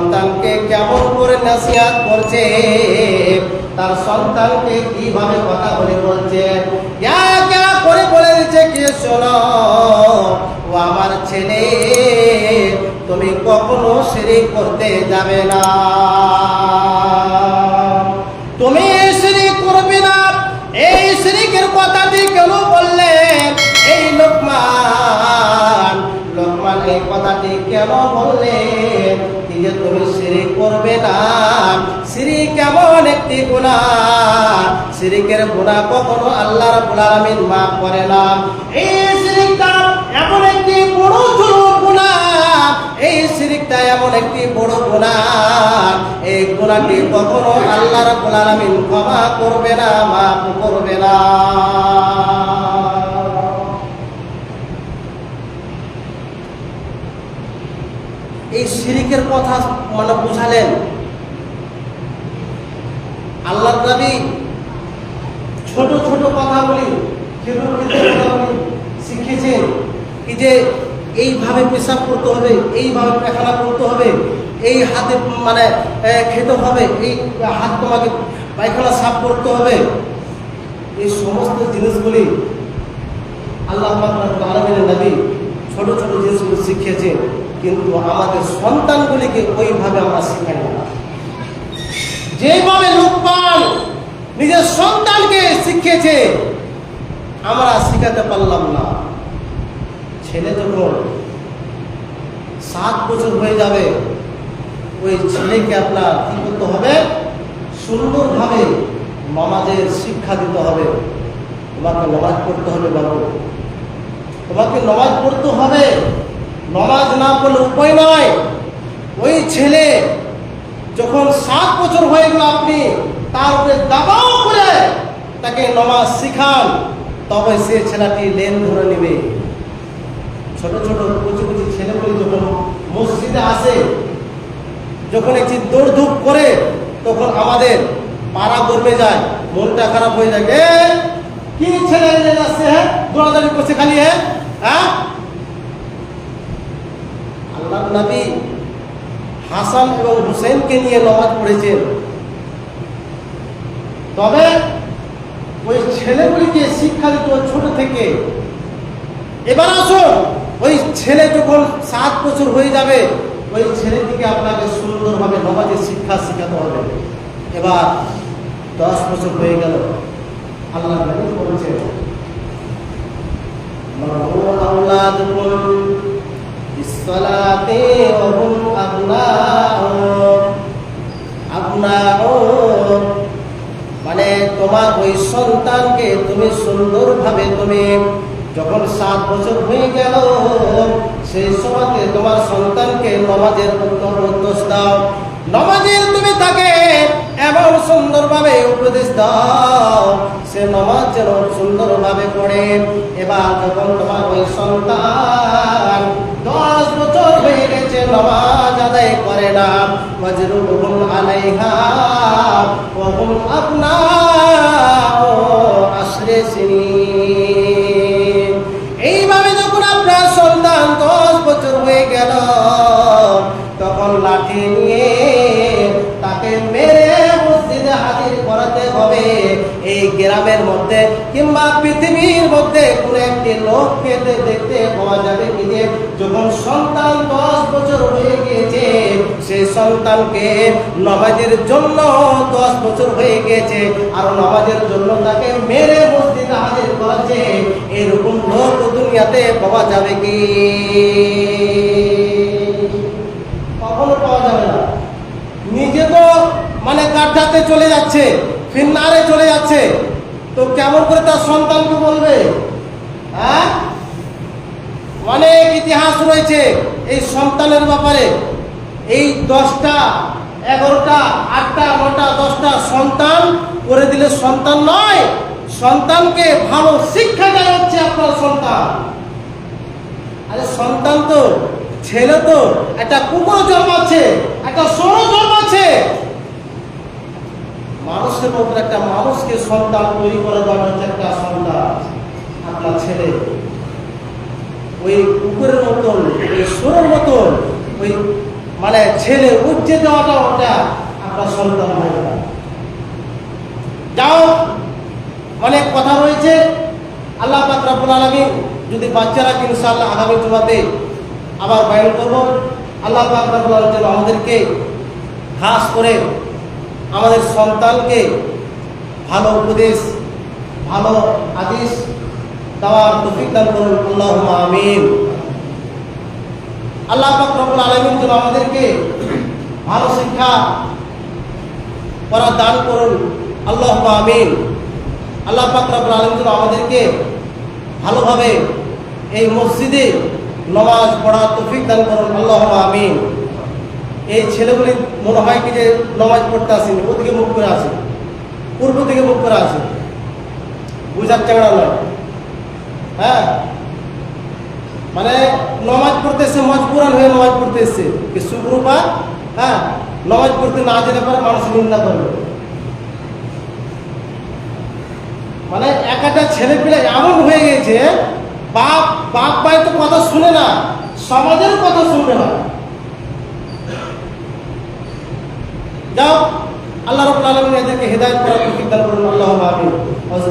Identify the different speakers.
Speaker 1: সন্তানকে কেমন করে নাসিহাত করছে, তার সন্তানকে কীভাবে কথা বলে বলছে? করে বলে দিচ্ছে কি শোনো? ও আমার ছেলে, তুমি কখনো শিরিক করতে যাবে না। তুমি শিরিক করবে না। এই শিরিকের কথাটি কেন বললেন এই লোকমান লোকমান এই কথাটি কেন বললেন যে তুমি শিরিক করবে না। শিরিক কেমন একটি গুণা। শিরিকের গুণা কখনো আল্লাহ রাব্বুল আলামিন মাফ করে না। এই শিরিকটা এমন একটি বড় গুণা। এই শিরিকটা এমন একটি বড় গুণা। এই গুণাটি কখনো আল্লাহ রাব্বুল আলামিন ক্ষমা করবে না মাফ করবে না। এই শিরিকের কথা মানে বুঝালেন। আল্লাহ নবী ছোট ছোট খেলুর কথাগুলি শিখেছেন কি যে এইভাবে পেশাব করতে হবে, এইভাবে পেখানা করতে হবে, এই হাতে মানে খেতে হবে, এই হাত তোমাকে পায়খানা সাফ করতে হবে। এই সমস্ত জিনিসগুলি আল্লাহ আলমিনের নবী ছোট ছোট জিনিসগুলো শিখিয়েছেন কিন্তু আমাদের সন্তানগুলিকে ওইভাবে আমরা শিখাই না। যেভাবে লোকমান নিজের সন্তানকে শিখিয়েছে আমরা শিখাতে পারলাম না। ছেলে যখন সাত বছর হয়ে যাবে, ওই ছেলেকে আপনার কি করতে হবে? সুন্দরভাবে নমাজের শিক্ষা দিতে হবে। তোমাকে নমাজ করতে হবে বাবু। তোমাকে নমাজ পড়তে হবে। নমাজ না পড়লে উপায় নয় ওই ছেলে যখন সাত বছর হয়ে গেল আপনি, তার উপরে দাবাও করে তাকে নমাজ শিখান, তবে সে ছেলেটি লেন ধরে নেবে। ছোট ছোট কুচি কুচি ছেলেগুলি যখন মসজিদে আসে, যখন একটি দৌড়ধূপ করে, তখন আমাদের পাড়া গর্বে যায়, মনটা খারাপ হয়ে যায়। কি ছেলে যাচ্ছে হ্যাঁ? দৌড়াদৌড়ি করছে খালি হ্যাঁ? হ্যাঁ? আল্লাহ নবী হাসান এবং হুসেনকে নিয়ে নমাজ পড়েছেন। তবে ওই ছেলেগুলিকে শিক্ষা দিত ছোট থেকে। এবার আসুন, ওই ছেলে যখন সাত বছর হয়ে যাবে, ওই ছেলেটিকে আপনাকে সুন্দরভাবে নমাজের শিক্ষা শেখাতে হবে। এবার দশ বছর হয়ে গেল, আল্লাহ বলছেন مروا أولادكم بالصلاة وهم أبناء أبناء মানে তোমার ওই সন্তানকে তুমি সুন্দরভাবে তুমি যখন সাত বছর হয়ে গেল সেই সময়তে তোমার সন্তানকে নমাজের উপদেশ দাও নমাজের তুমি তাকে এমন সুন্দরভাবে উপদেশ দাও সে নমাজ যেন সুন্দরভাবে পড়ে, এবার যখন তোমার ওই সন্তান দশ বছর হয়ে গেছে, নমাজ আদায় করে না মজরুল আলাইহা, ওয়া হুম মসজিদে হাজির করাতে হবে। এই গ্রামের মধ্যে কিংবা পৃথিবীর মধ্যে কোন একটি লোককে দে- দেখতে পাওয়া যাবে কি যে, যখন সন্তান দশ বছর হয়ে গিয়েছে, সেই সন্তানকে নমাজের জন্য দশ বছর হয়ে গিয়েছে, আর নমাজের জন্য তাকে মেরে মসজিদে হাজির করাচ্ছে। এরকম লোক দুনিয়াতে পাওয়া যাবে কি কখনো পাওয়া যাবে না নিজে তো মানে চলে যাচ্ছে, ফিন্নারে চলে যাচ্ছে, তো কেমন করে তার সন্তানকে বলবে? হ্যাঁ? অনেক ইতিহাস রয়েছে এই সন্তানের ব্যাপারে। এই দশটা, এগারোটা, আটটা, নটা, দশটা সন্তান করে দিলে সন্তান নয়, সন্তানকে ভালো শিক্ষা দেওয়া হচ্ছে আপনার সন্তান। আরে সন্তান তো, ছেলে তো, একটা কুকুর জন্মাচ্ছে, একটা সরো জন্মাচ্ছে। মানুষের মধ্যে একটা মানুষকে সন্তান তৈরি করে দেওয়া হচ্ছে একটা সন্তান আপনার ছেলে, ওই কুকুরের মতন, ওই সরোর মতন, ওই মানে মানে ছেলে উচ্চে দেওয়াটা ওটা আপনার সন্তান হয় না যাও অনেক কথা রয়েছে, আল্লাহ পাক রাব্বুল আলামিন যদি বাচ্চারা ইনশাআল্লাহ আগামী জুমাতে আবার বয়ান করব। আল্লাহ পাক রাব্বুল আলামিন যেন আমাদেরকে খাস করে আমাদের সন্তানকে ভালো উপদেশ, ভালো আদেশ দেওয়ার তৌফিক দান করুন। আল্লাহ আমিন। আল্লাহ পাক রব্বুল আলামিন যেন আমাদেরকে ভালো শিক্ষা করা দান করুন। আল্লাহ আমিন। আল্লাহ পাক রব্বুল আলামিন যেন আমাদেরকে ভালোভাবে এই মসজিদে নমাজ পড়া তফিক দান করুন। আল্লাহ আমিন। এই ছেলেগুলি মনে হয় কি যে নমাজ পড়তে আসেনি ওদিকে মুখ করে আসে পূর্ব দিকে মুখ করে আসে বুঝার চাংড়া নয়। হ্যাঁ? মানে নমাজ পড়তে এসছে, মজবুরান হয়ে নমাজ পড়তে এসছে। কি সুগ্রুপা হ্যাঁ? নমাজ পড়তে না যেতে পারে মানুষ নিন্দা করবে। মানে এক একটা ছেলে পেলে এমন হয়ে গেছে, বাপ বাপ ভাই তো কথা শুনে না সমাজের কথা শুনবে না। যাও আল্লাহ রব আলমিন এদেরকে হেদায়ত করার তৌফিক দান করুন। আল্লাহুম্মা আমিন। আউযু